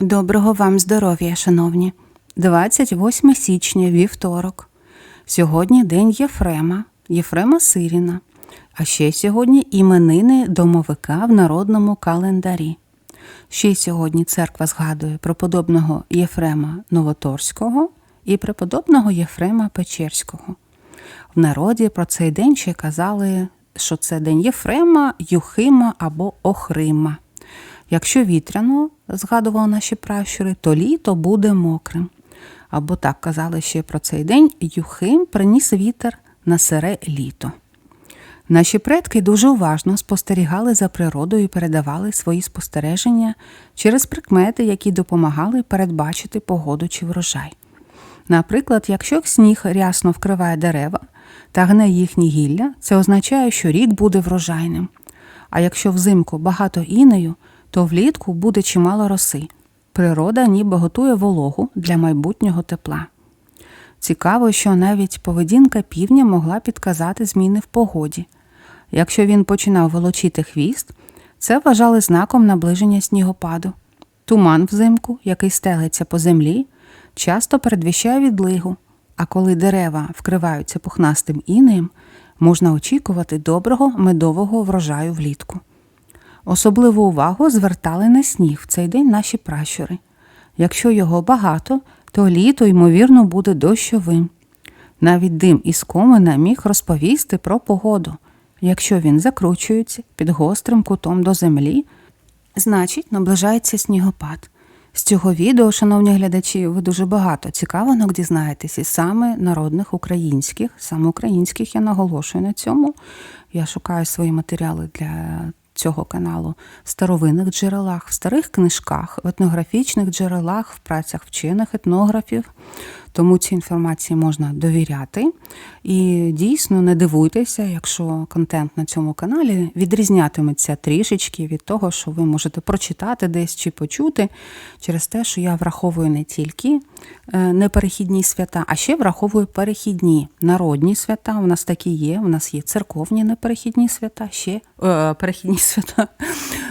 Доброго вам здоров'я, шановні. 28 січня, вівторок. Сьогодні день Єфрема, Єфрема Сиріна. А ще сьогодні іменини домовика в народному календарі. Ще сьогодні церква згадує преподобного Єфрема Новоторського і преподобного Єфрема Печерського. В народі про цей день ще казали, що це день Єфрема, Юхима або Охрима. Якщо вітряно, згадували наші пращури, то літо буде мокрим. Або так казали ще про цей день Юхим приніс вітер на сире літо. Наші предки дуже уважно спостерігали за природою і передавали свої спостереження через прикмети, які допомагали передбачити погоду чи врожай. Наприклад, якщо сніг рясно вкриває дерева та гне їхні гілля, це означає, що рік буде врожайним. А якщо взимку багато інею, то влітку буде чимало роси. Природа ніби готує вологу для майбутнього тепла. Цікаво, що навіть поведінка півня могла підказати зміни в погоді. Якщо він починав волочити хвіст, це вважали знаком наближення снігопаду. Туман взимку, який стелиться по землі, часто передвіщає відлигу, а коли дерева вкриваються пухнастим інеєм, можна очікувати доброго медового врожаю влітку. Особливу увагу звертали на сніг в цей день наші пращури. Якщо його багато, то літо, ймовірно, буде дощовим. Навіть дим із комина міг розповісти про погоду. Якщо він закручується під гострим кутом до землі, значить наближається снігопад. З цього відео, шановні глядачі, ви дуже багато цікавинок дізнаєтесь і саме народних українських, саме українських я наголошую на цьому. Я шукаю свої матеріали для цього каналу в старовинних джерелах, в старих книжках, в етнографічних джерелах, в працях вчених етнографів. Тому цій інформації можна довіряти. І дійсно не дивуйтеся, якщо контент на цьому каналі відрізнятиметься трішечки від того, що ви можете прочитати десь чи почути, через те, що я враховую не тільки е, неперехідні свята, а ще враховую перехідні народні свята. У нас такі є. У нас є церковні неперехідні свята, ще е, перехідні свята.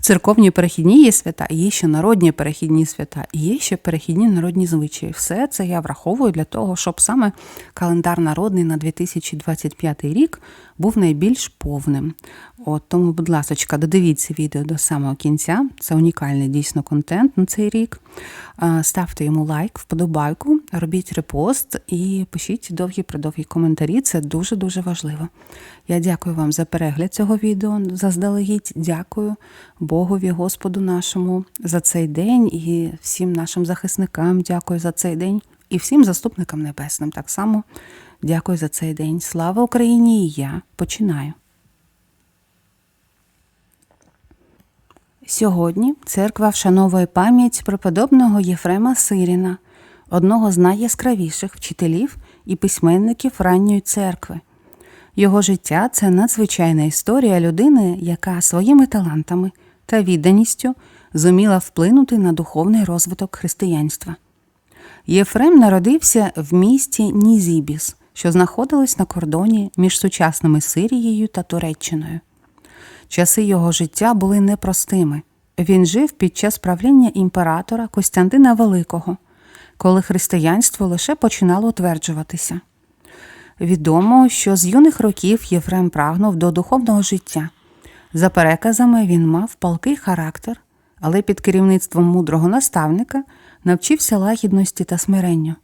Церковні перехідні є свята, є ще народні перехідні свята, і є ще перехідні народні звичаї. Все це я враховую для того, щоб саме календар народний на 2025 рік був найбільш повним. От Тому, будь ласка, додивіться відео до самого кінця. Це унікальний дійсно контент на цей рік. Ставте йому лайк, вподобайку, робіть репост і пишіть довгі-придовгі коментарі. Це дуже-дуже важливо. Я дякую вам за перегляд цього відео. Заздалегідь дякую Богові, Господу нашому за цей день і всім нашим захисникам. Дякую за цей день і всім заступникам небесним. Так само дякую за цей день. Слава Україні! І я починаю. Сьогодні церква вшановує пам'ять преподобного Єфрема Сиріна, одного з найяскравіших вчителів і письменників ранньої церкви. Його життя це надзвичайна історія людини, яка своїми талантами та відданістю зуміла вплинути на духовний розвиток християнства. Єфрем народився в місті Нізібіс, що знаходилось на кордоні між сучасними Сирією та Туреччиною. Часи його життя були непростими. Він жив під час правління імператора Костянтина Великого, коли християнство лише починало утверджуватися. Відомо, що з юних років Єфрем прагнув до духовного життя. За переказами, він мав палкий характер, але під керівництвом мудрого наставника навчився лагідності та смиренню.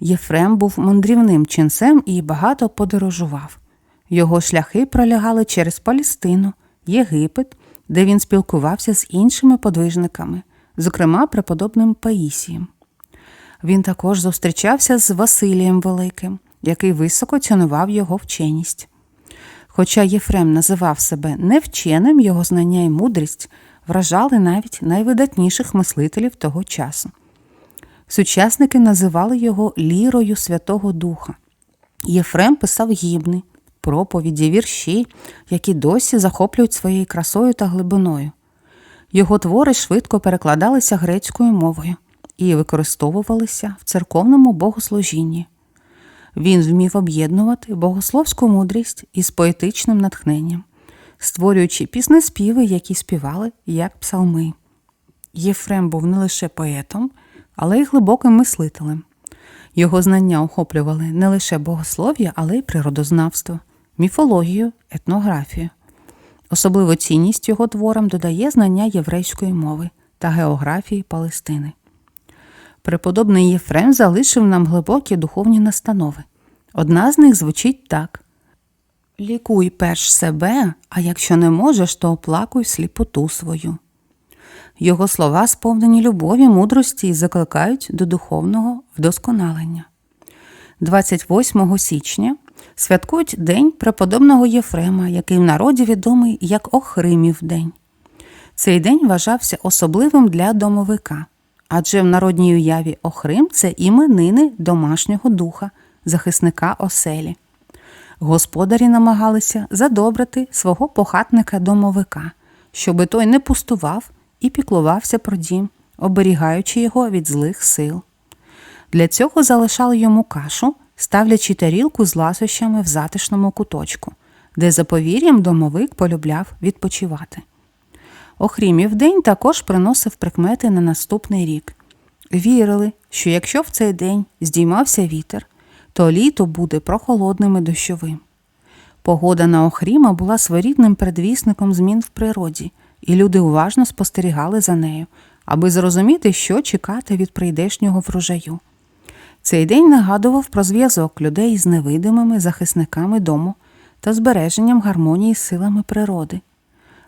Єфрем був мандрівним ченцем і багато подорожував. Його шляхи пролягали через Палістину, Єгипет, де він спілкувався з іншими подвижниками, зокрема преподобним Паїсієм. Він також зустрічався з Василієм Великим, який високо цінував його вченість. Хоча Єфрем називав себе невченим, його знання і мудрість вражали навіть найвидатніших мислителів того часу. Сучасники називали його лірою Святого Духа. Єфрем писав гімни, проповіді, вірші, які досі захоплюють своєю красою та глибиною. Його твори швидко перекладалися грецькою мовою і використовувалися в церковному богослужінні. Він вмів об'єднувати богословську мудрість із поетичним натхненням, створюючи піснеспіви, які співали як псалми. Єфрем був не лише поетом, але й глибоким мислителем. Його знання охоплювали не лише богослов'я, але й природознавство, міфологію, етнографію. Особливу цінність його творам додає знання єврейської мови та географії Палестини. Преподобний Єфрем залишив нам глибокі духовні настанови. Одна з них звучить так: Лікуй перш себе, а якщо не можеш, то оплакуй сліпоту свою. Його слова сповнені любові, мудрості і закликають до духовного вдосконалення. 28 січня святкують День преподобного Єфрема, який в народі відомий як Охримів день. Цей день вважався особливим для домовика, адже в народній уяві Охрим це іменини домашнього духа, захисника оселі. Господарі намагалися задобрити свого похатника домовика, щоби той не пустував і піклувався про дім, оберігаючи його від злих сил. Для цього залишали йому кашу, ставлячи тарілку з ласощами в затишному куточку, де за повір'ям домовик полюбляв відпочивати. Охрімів день також приносив прикмети на наступний рік. Вірили, що якщо в цей день здіймався вітер, то літо буде прохолодним і дощовим. Погода на Охріма була своєрідним предвісником змін в природі, і люди уважно спостерігали за нею, аби зрозуміти, що чекати від прийдешнього врожаю. Цей день нагадував про зв'язок людей з невидимими захисниками дому та збереженням гармонії з силами природи.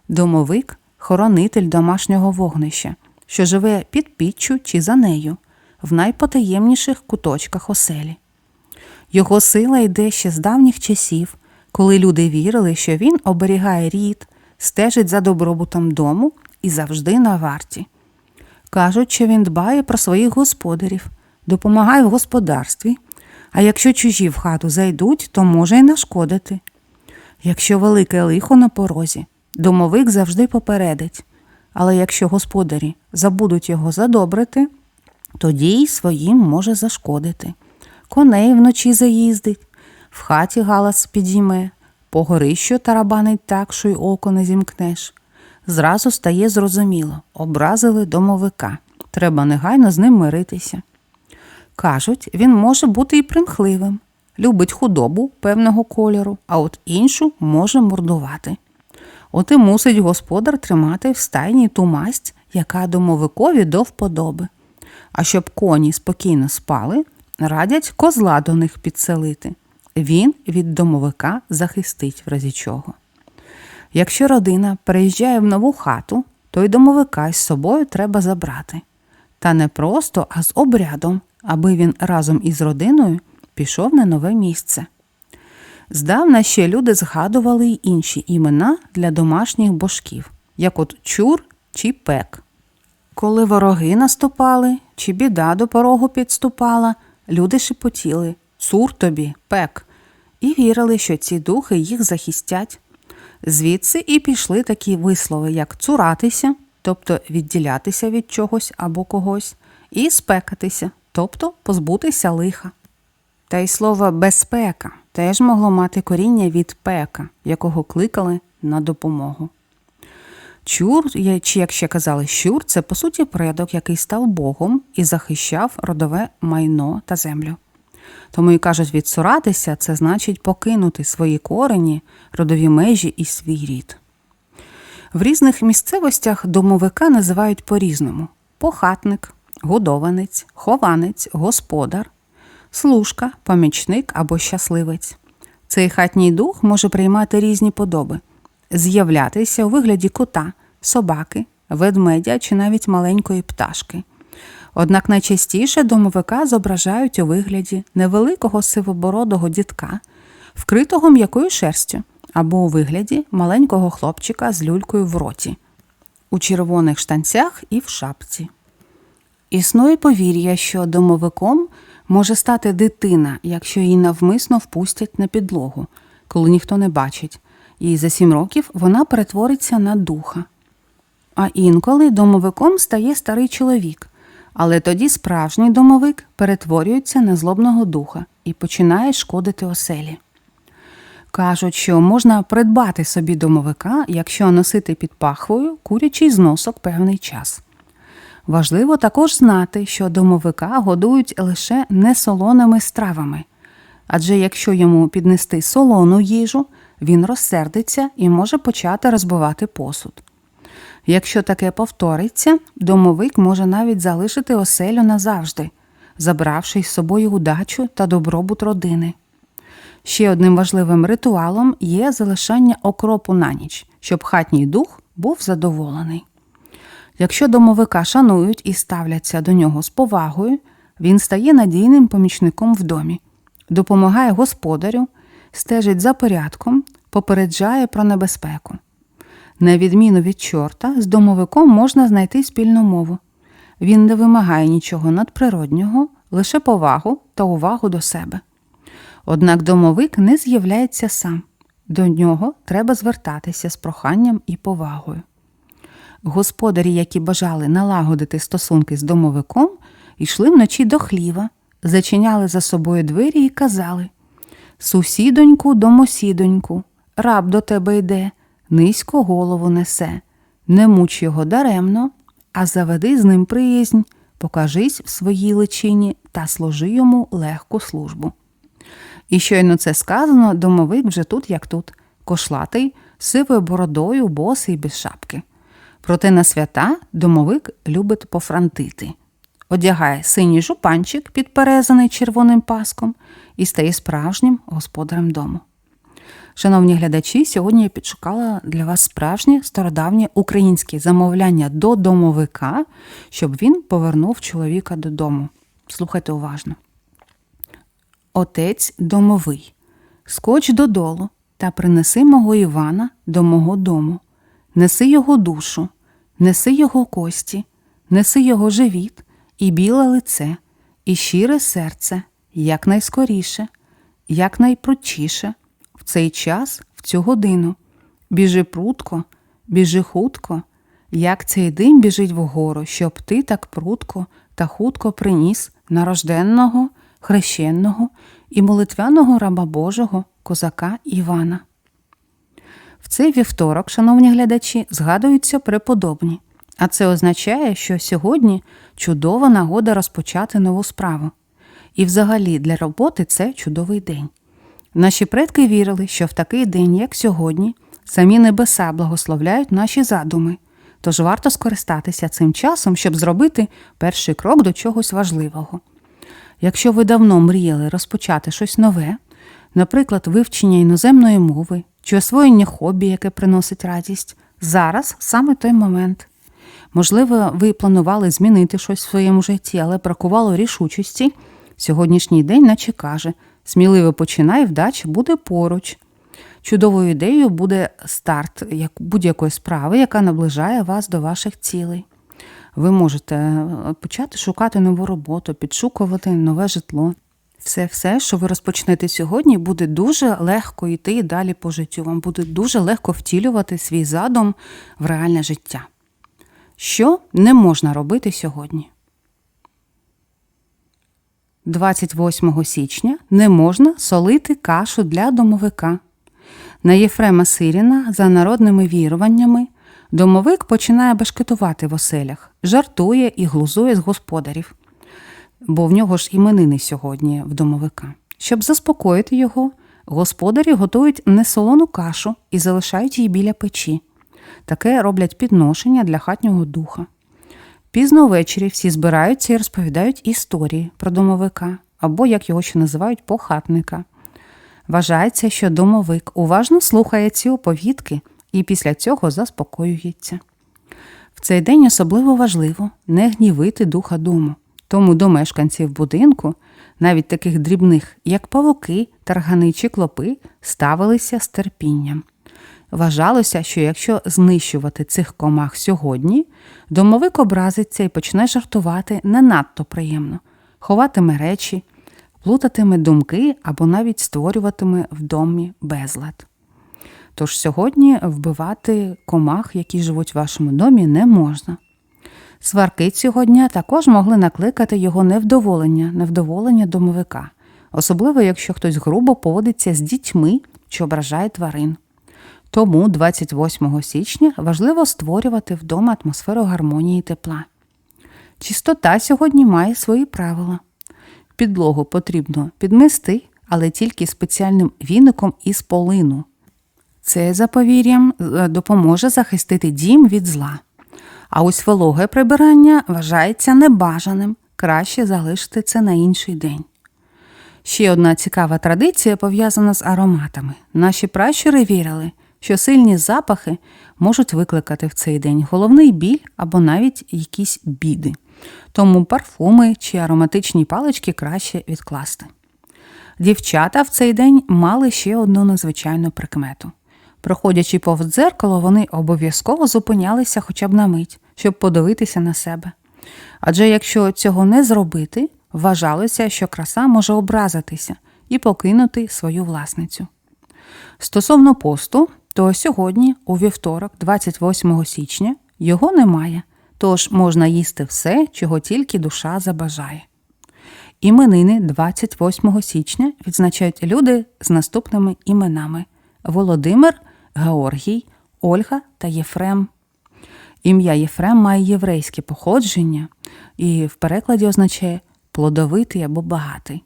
Домовик хоронитель домашнього вогнища, що живе під піччю чи за нею, в найпотаємніших куточках оселі. Його сила йде ще з давніх часів, коли люди вірили, що він оберігає рід, стежить за добробутом дому і завжди на варті. Кажуть, що він дбає про своїх господарів, допомагає в господарстві, а якщо чужі в хату зайдуть, то може й нашкодити. Якщо велике лихо на порозі, домовик завжди попередить, але якщо господарі забудуть його задобрити, тоді й своїм може зашкодити. Коней вночі заїздить, в хаті галас підійме, по горищу тарабанить так, що й око не зімкнеш. Зразу стає зрозуміло, образили домовика. Треба негайно з ним миритися. Кажуть, він може бути і примхливим, любить худобу певного кольору, а от іншу може мордувати. От і мусить господар тримати в стайні ту масть, яка домовикові до вподоби. А щоб коні спокійно спали, радять козла до них підселити. Він від домовика захистить в разі чого. Якщо родина переїжджає в нову хату, то й домовика з собою треба забрати. Та не просто, а з обрядом, аби він разом із родиною пішов на нове місце. Здавна ще люди згадували й інші імена для домашніх божків, як от чур чи пек. Коли вороги наступали, чи біда до порогу підступала, люди шепотіли Цур тобі, пек, і вірили, що ці духи їх захистять. Звідси і пішли такі вислови, як цуратися, тобто відділятися від чогось або когось, і спекатися, тобто позбутися лиха. Та й слово безпека теж могло мати коріння від пека, якого кликали на допомогу. Чур, чи як ще казали, щур це по суті предок, який став Богом і захищав родове майно та землю. Тому і кажуть, відсуратися це значить покинути свої корені, родові межі і свій рід. В різних місцевостях домовика називають по-різному: похатник, годованець, хованець, господар, служка, помічник або щасливець. Цей хатній дух може приймати різні подоби, з'являтися у вигляді кота, собаки, ведмедя чи навіть маленької пташки. Однак найчастіше домовика зображають у вигляді невеликого сивобородого дітка, вкритого м'якою шерстю, або у вигляді маленького хлопчика з люлькою в роті, у червоних штанцях і в шапці. Існує повір'я, що домовиком може стати дитина, якщо її навмисно впустять на підлогу, коли ніхто не бачить, і за сім років вона перетвориться на духа. А інколи домовиком стає старий чоловік, але тоді справжній домовик перетворюється на злобного духа і починає шкодити оселі. Кажуть, що можна придбати собі домовика, якщо носити під пахвою курячий зносок певний час. Важливо також знати, що домовика годують лише несолоними стравами, адже якщо йому піднести солону їжу, він розсердиться і може почати розбивати посуд. Якщо таке повториться, домовик може навіть залишити оселю назавжди, забравши із собою удачу та добробут родини. Ще одним важливим ритуалом є залишання окропу на ніч, щоб хатній дух був задоволений. Якщо домовика шанують і ставляться до нього з повагою, він стає надійним помічником в домі, допомагає господарю, стежить за порядком, попереджає про небезпеку. На відміну від чорта, з домовиком можна знайти спільну мову. Він не вимагає нічого надприроднього, лише повагу та увагу до себе. Однак домовик не з'являється сам. До нього треба звертатися з проханням і повагою. Господарі, які бажали налагодити стосунки з домовиком, йшли вночі до хліва, зачиняли за собою двері і казали Сусідоньку, домосідоньку, раб до тебе йде, низько голову несе, не муч його даремно, а заведи з ним приязнь, покажись в своїй личині та служи йому легку службу. І щойно це сказано, домовик вже тут, як тут, кошлатий, сивою бородою, босий без шапки. Проте на свята домовик любить пофрантити. Одягає синій жупанчик, підперезаний червоним паском, і стає справжнім господарем дому. Шановні глядачі, сьогодні я підшукала для вас справжнє стародавнє українське замовляння до домовика, щоб він повернув чоловіка додому. Слухайте уважно. Отець домовий, скоч додолу та принеси мого Івана до мого дому, неси його душу, неси його кості, неси його живіт, і біле лице, і щире серце, якнайскоріше, якнайпрутчіше, в цей час, в цю годину. Біжи прутко, біжи хутко, як цей дим біжить вгору, щоб ти так прутко та хутко приніс нарожденного, хрещенного і молитвяного раба Божого козака Івана. В цей вівторок, шановні глядачі, згадуються преподобні, а це означає, що сьогодні чудова нагода розпочати нову справу. І взагалі для роботи це чудовий день. Наші предки вірили, що в такий день, як сьогодні, самі небеса благословляють наші задуми, тож варто скористатися цим часом, щоб зробити перший крок до чогось важливого. Якщо ви давно мріяли розпочати щось нове, наприклад, вивчення іноземної мови чи освоєння хобі, яке приносить радість, зараз саме той момент. Можливо, ви планували змінити щось в своєму житті, але бракувало рішучості. Сьогоднішній день, наче каже, сміливо починай, вдача буде поруч. Чудовою ідеєю буде старт будь-якої справи, яка наближає вас до ваших цілей. Ви можете е, почати шукати нову роботу, підшукувати нове житло. Все, все, що ви розпочнете сьогодні, буде дуже легко йти далі по життю. Вам буде дуже легко втілювати свій задум в реальне життя. Що не можна робити сьогодні? 28 січня не можна солити кашу для домовика. На Єфрема Сиріна за народними віруваннями домовик починає бешкетувати в оселях, жартує і глузує з господарів, бо в нього ж іменини сьогодні в домовика. Щоб заспокоїти його, господарі готують несолону кашу і залишають її біля печі. Таке роблять підношення для хатнього духа. Пізно ввечері всі збираються і розповідають історії про домовика або, як його ще називають, похатника. Вважається, що домовик уважно слухає ці оповідки і після цього заспокоюється. В цей день особливо важливо не гнівити духа дому, тому до мешканців будинку, навіть таких дрібних, як павуки, таргани чи клопи, ставилися з терпінням. Вважалося, що якщо знищувати цих комах сьогодні, домовик образиться і почне жартувати не надто приємно, ховатиме речі, плутатиме думки або навіть створюватиме в домі безлад. Тож сьогодні вбивати комах, які живуть в вашому домі, не можна. Сварки цього дня також могли накликати його невдоволення, невдоволення домовика, особливо якщо хтось грубо поводиться з дітьми чи ображає тварин. Тому 28 січня важливо створювати вдома атмосферу гармонії і тепла. Чистота сьогодні має свої правила. Підлогу потрібно підмести, але тільки спеціальним віником із полину. Це, за повір'ям, е, допоможе захистити дім від зла. А ось вологе прибирання вважається небажаним. Краще залишити це на інший день. Ще одна цікава традиція пов'язана з ароматами. Наші пращури вірили, що сильні запахи можуть викликати в цей день головний біль або навіть якісь біди. Тому парфуми чи ароматичні палички краще відкласти. Дівчата в цей день мали ще одну надзвичайну прикмету. Проходячи повз дзеркало, вони обов'язково зупинялися хоча б на мить, щоб подивитися на себе. Адже якщо цього не зробити, вважалося, що краса може образитися і покинути свою власницю. Стосовно посту, то сьогодні, у вівторок, 28 січня, його немає, тож можна їсти все, чого тільки душа забажає. Іменини 28 січня відзначають люди з наступними іменами: Володимир, Георгій, Ольга та Єфрем. Ім'я Єфрем має єврейське походження і в перекладі означає плодовитий або багатий.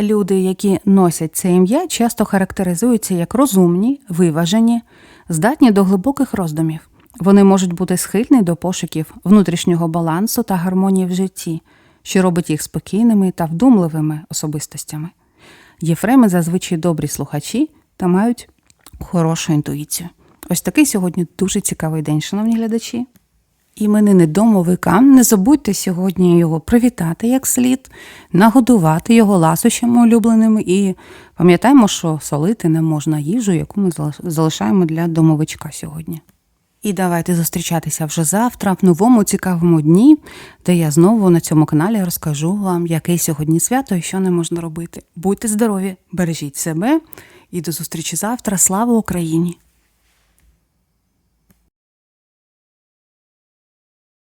Люди, які носять це ім'я, часто характеризуються як розумні, виважені, здатні до глибоких роздумів. Вони можуть бути схильні до пошуків внутрішнього балансу та гармонії в житті, що робить їх спокійними та вдумливими особистостями. Єфреми зазвичай добрі слухачі та мають хорошу інтуїцію. Ось такий сьогодні дуже цікавий день, шановні глядачі. Іменини домовика. Не забудьте сьогодні його привітати як слід, нагодувати його ласощами улюбленими і пам'ятаємо, що солити не можна їжу, яку ми залишаємо для домовичка сьогодні. І давайте зустрічатися вже завтра в новому цікавому дні, де я знову на цьому каналі розкажу вам, яке сьогодні свято і що не можна робити. Будьте здорові, бережіть себе і до зустрічі завтра. Слава Україні!